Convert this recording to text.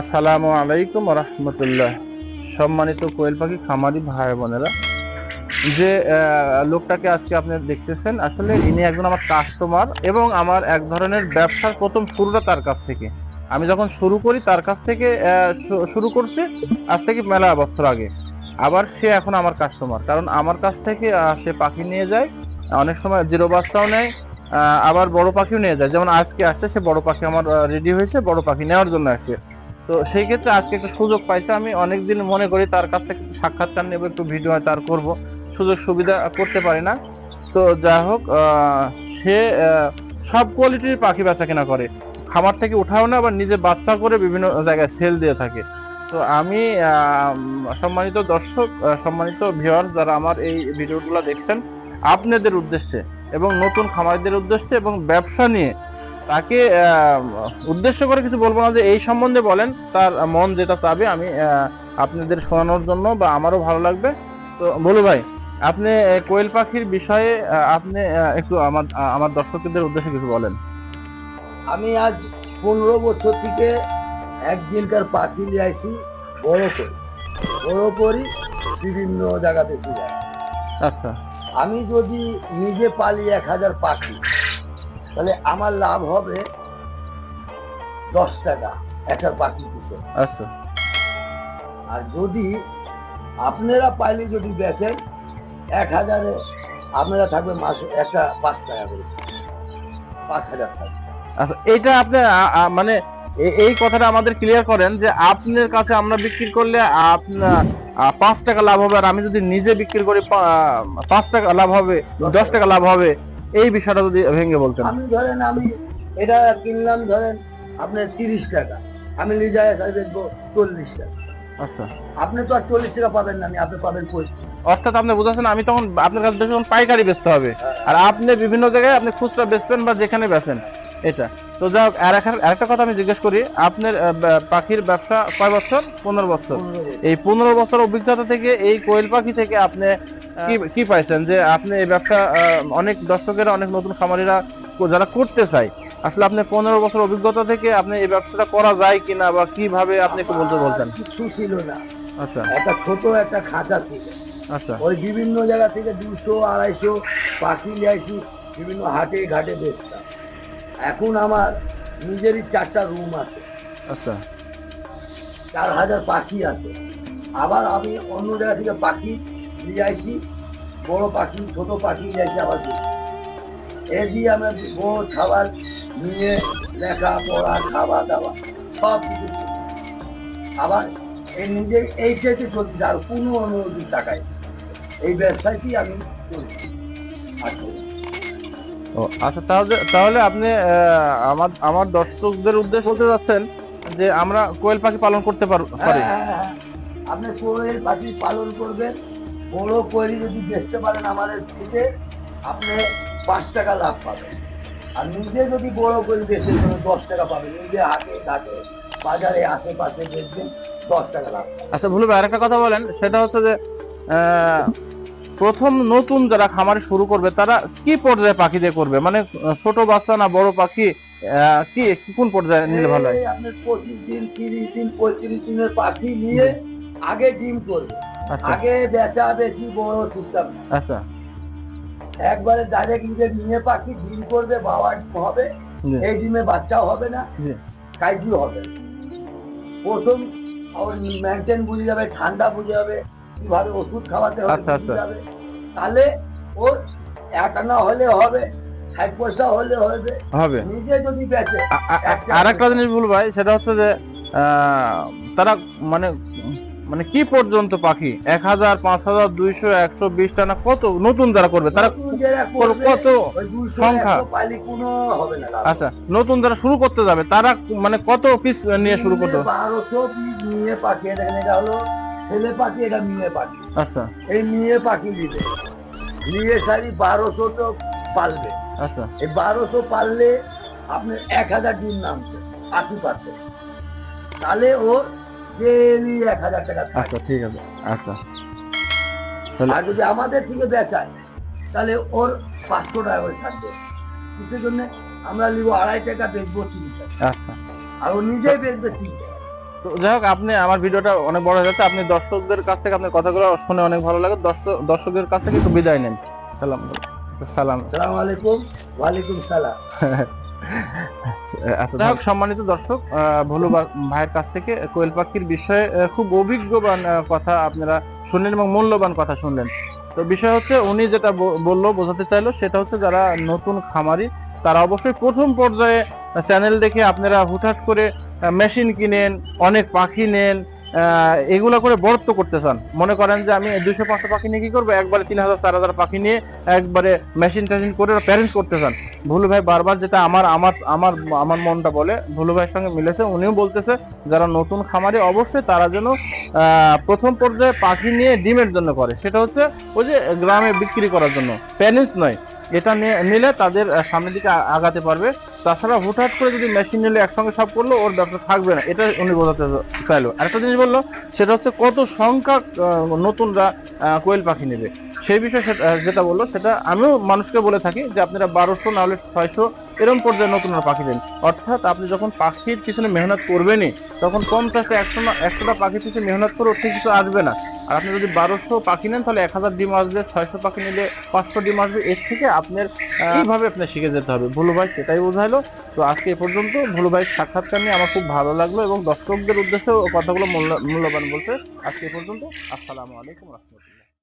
আসসালামু আলাইকুম রহমতুল্লাহ সম্মানিত কোয়েল পাখি খামারি ভাই বোনেরা, যে লোকটাকে আজকে আপনি দেখতেছেন, আসলে ইনি একজন আমার কাস্টমার এবং আমার এক ধরনের ব্যবসার প্রথম শুরুটা তার কাছ থেকে। আমি যখন শুরু করি, তার কাছ থেকে শুরু করছি, আজ থেকে মেলা বছর আগে। আবার সে এখন আমার কাস্টমার কারণ আমার কাছ থেকে সে পাখি নিয়ে যায়, অনেক সময় জিরো বাচ্চাও নেয় আবার বড় পাখিও নিয়ে যায়। যেমন আজকে আসছে, সে বড় পাখি আমার রেডি হয়েছে, বড় পাখি নেওয়ার জন্য আসছে। তো সেই ক্ষেত্রে আজকে একটা সুযোগ পাইছে। আমি অনেকদিন মনে করি তার কাছ থেকে সাক্ষাৎকার নেব, একটু ভিডিও তার করব। সুযোগ সুবিধা করতে পারি না। তো যাই হোক সে সব কোয়ালিটির পাখি বেচা কেনা করে। খামার থেকে উঠাও না, আবার নিজে বাচ্চা করে বিভিন্ন জায়গায় সেল দিয়ে থাকে। তো আমি সম্মানিত দর্শক সম্মানিত ভিউয়ার্স যারা আমার এই ভিডিওগুলো দেখছেন, আপনাদের উদ্দেশ্যে এবং নতুন খামারিদের উদ্দেশ্যে এবং ব্যবসা নিয়ে তাকে উদ্দেশ্য করে কিছু বলব না যে এই সম্বন্ধে বলেন তার মন যেটা চাবে আমি আপনাদের শোনানোর জন্য বা আমারও ভালো লাগবে। তো বলু ভাই আপনি কোয়েল পাখির বিষয়ে আপনি একটু আমার আমার দর্শকদের উদ্দেশ্যে কিছু বলেন। আমি আজ পনেরো বছর থেকে একদিনকার পাখি নিয়ে আসি বড় করি বড় করি বিভিন্ন জায়গা বেশি যায় আচ্ছা। আমি যদি নিজে পালি এক হাজার পাখি তাহলে আমার লাভ হবে দশ টাকা একটা পাখি পিছে আচ্ছা। আর যদি আপনারা পাইলে যদি বেচেন এক হাজারে আপনারা থাকবে মাসে একটা পাঁচ টাকা করে। পাঁচ হাজার টাকা। আচ্ছা এটা আপনি মানে এই কথাটা আমাদের ক্লিয়ার করেন যে আপনার কাছে আমরা বিক্রি করলে আপনার পাঁচ টাকা লাভ হবে আর আমি যদি নিজে বিক্রি করি পাঁচ টাকা লাভ হবে দশ টাকা লাভ হবে এই বিষয়টা যদি ভেঙে বলতেন। আমি ধরেন আমি এটা কিনলাম ধরেন আপনার তিরিশ টাকা। আমি এসে দেখব চল্লিশ টাকা। আচ্ছা। আপনি তো আর চল্লিশ টাকা পাবেন না আপনি পাবেন অর্থাৎ আপনি বুঝাচ্ছেন আমি তখন আপনার কাছে তখন পাইকারি বেচতে হবে। আর আপনি বিভিন্ন জায়গায় আপনি খুচরা বেচবেন বা যেখানে বেচেন এটা। তো যাই হোক আর একটা- কথা আমি জিজ্ঞেস করি আপনার পাখির ব্যবসা কয় বছর। পনেরো বছর। এই পনেরো বছর অভিজ্ঞতা থেকে এই কোয়েল পাখি থেকে আপনি কি কি পাইছেন যে আপনি এই ব্যবসা অনেক দর্শকেরা অনেক নতুন খামারিরা যারা করতে চায় আসলে আপনি পনেরো বছর অভিজ্ঞতা থেকে আপনি এই ব্যবসাটা করা যায় কিনা বা কীভাবে আপনি একটু বলতে বলছেন কিছু ছিল না। আচ্ছা। একটা ছোট একটা খাঁচা ছিল। আচ্ছা। ওই বিভিন্ন জায়গা থেকে দুশো আড়াইশো পাখি নিয়ে আসি বিভিন্ন হাটে ঘাটে বেচতাম। এখন আমার নিজেরই চারটা রুম আছে। আচ্ছা। চার হাজার পাখি আছে। আবার আমি অন্য জায়গা থেকে পাখি নিয়ে আসি বড় পাখি ছোট পাখি নিয়ে আসি আবার এ দিয়ে আমরা বড় খাবার নিয়ে লেখা পড়া খাওয়া দাওয়া সব কিছু আবার এই নিজে এই থেকে চলছি আর কোনো অনুরোধী টাকায়। এই ব্যবসায়টি আমি চলছি। ও আচ্ছা তাহলে তাহলে আপনি আমার আমার দর্শকদের উদ্দেশ্যে বলতে যাচ্ছেন যে আমরা কোয়েল পাখি পালন করতে পার- পারি। হ্যাঁ, হ্যাঁ, হ্যাঁ। আপনি কোয়েল পাখি পালন করবেন বড় কোয়েলি যদি বেচতে পারেন আমাদের থেকে আপনি পাঁচ টাকা লাভ পাবেন। আর নিজে যদি বড় কোয়েল বেচেন তাহলে দশ টাকা পাবেন। নিজে হাটে ঘাটে বাজারে আশেপাশে বেচবেন দশ টাকা লাভ। আচ্ছা ভুলে ভাই আরেকটা কথা বলেন। সেটা হচ্ছে যে প্রথম নতুন যারা খামারে শুরু করবে তারা কি পর্যায়ে পাখি দিয়ে করবে? মানে ছোট বাচ্চা না বড় পাখি? কি কি- কোন পর্যায়ে নিলে ভালো হয়? এই আপনার পঁচিশ দিন তিরিশ দিন পঁয়ত্রিশ দিনের পাখি নিয়ে আগে ডিম করবে। আচ্ছা। আগে বেচা বেচি বড় সিস্টেম আচ্ছা। একবারে ডাইরেক্ট নিজে নিয়ে পাখি ডিম করবে বাবা হবে এই ডিমে বাচ্চাও হবে না জি। কাইজিও হবে। প্রথম ওর মেনটেন বুঝে যাবে ঠান্ডা বুঝে যাবে কীভাবে ওষুধ খাওয়াতে হবে আচ্ছা, আচ্ছা। যাবে। তাহলে ওর এক আনা হলে হবে ষাট পয়সা হলে হবে। হবে। নিজে যদি বেচে আর একটা জিনিস ভুল ভাই সেটা হচ্ছে যে তারা মানে মানে কি পর্যন্ত পাখি? এক হাজার পাঁচ হাজার দুইশো একশো বিশ টানা কত? নতুন যারা করবে তারা কত ওই 200, সংখ্যা? 100 পাইলে কোনো হবে না আচ্ছা নতুন যারা শুরু করতে যাবে তারা মানে কত পিস নিয়ে শুরু করতে হবে? বারোশো পিস নিয়ে পাখি এটা হলো ছেলে পাখি এটা মেয়ে পাখি। আচ্ছা। এই মেয়ে পাখি নিবে। নিয়ে সারি বারোশো তো পালবে। আচ্ছা। এই বারোশো পারলে আপনার এক হাজার ডিম নামছে আশি পারতে তাহলে ওর ডেলি এক হাজার টাকা আচ্ছা ঠিক আছে আচ্ছা। আর যদি আমাদের থেকে বেচায় তাহলে ওর পাঁচশো টাকা করে থাকবে। কিসের জন্য আমরা নিব আড়াই টাকা বেচবো তিন আচ্ছা। আর ও নিজেই বেচবে তিন তো যাই হোক আপনি আমার ভিডিওটা অনেক বড় হয়ে যাচ্ছে। আপনি দর্শকদের কাছ থেকে আপনার কথাগুলো শুনে অনেক ভালো লাগে। দর্শক দর্শকদের কাছ থেকে একটু বিদায় নেন। সালাম সালাম সালাম আলাইকুম। ওয়ালাইকুম সালাম। যাই হোক, সম্মানিত দর্শক ভোলু ভাইয়ের কাছ থেকে কোয়েল পাখির বিষয়ে খুব অভিজ্ঞবান কথা আপনারা শুনলেন এবং মূল্যবান কথা শুনলেন। তো বিষয় হচ্ছে, উনি যেটা বলল, বোঝাতে চাইলো, সেটা হচ্ছে যারা নতুন খামারি, তারা অবশ্যই প্রথম পর্যায়ে চ্যানেল দেখে আপনারা হুটহাট করে মেশিন কিনেন, অনেক পাখি নেন এগুলা করে বরত্ব করতে চান মনে করেন যে আমি দুইশো, পাঁচশো পাখি নিয়ে কি করব? একবারে তিন হাজার, চার হাজার পাখি নিয়ে একবারে মেশিন টেশিন করে প্যারেন্টস করতে চান ভুলু ভাই বারবার যেটা আমার আমার আমার আমার মনটা বলে, ভুলু ভাইয়ের সঙ্গে মিলেছে, উনিও বলতেছে, যারা নতুন খামারে অবশ্যই তারা যেন প্রথম পর্যায়ে পাখি নিয়ে ডিমের জন্য করে। সেটা হচ্ছে ওই যে গ্রামে বিক্রি করার জন্য। প্যারেন্টস নয় এটা নিলে তাদের সামনের দিকে আগাতে পারবে। তাছাড়া হুটহাট করে যদি মেশিন নিলে একসঙ্গে সব করল, ওর ব্যবসা থাকবে না। এটা উনি বোঝাতে চাইলো। আরেকটা জিনিস বলল, সেটা হচ্ছে কত সংখ্যা নতুনরা কোয়েল পাখি নেবে। সেই বিষয়ে যেটা বলল, সেটা আমিও মানুষকে বলে থাকি যে আপনারা বারোশো না হলে ছয়শো এরকম পর্যায়ে নতুনরা পাখি দেন। অর্থাৎ আপনি যখন পাখির পিছনে মেহনত করবেনই, তখন পঞ্চাশটা, একশো না, একশোটা পাখির পিছনে মেহনত করে ওর থেকে কিছু আসবে না। আর আপনি যদি বারোশো পাখি নেন, তাহলে এক হাজার ডিম আসবে, ছয়শো পাখি নিলে পাঁচশো ডিম আসবে। এর থেকে আপনার এইভাবে আপনার শিখে যেতে হবে। ভুলু ভাই সেটাই বোঝাইলো। তো আজকে এ পর্যন্ত ভুলু ভাই সাক্ষাৎকার নিয়ে আমার খুব ভালো লাগল এবং দর্শকদের উদ্দেশ্যে ও কথাগুলো মূল্য- মূল্যবান বলতে আজকে এ পর্যন্ত। আসসালামু আলাইকুম রহমতুল্লাহ।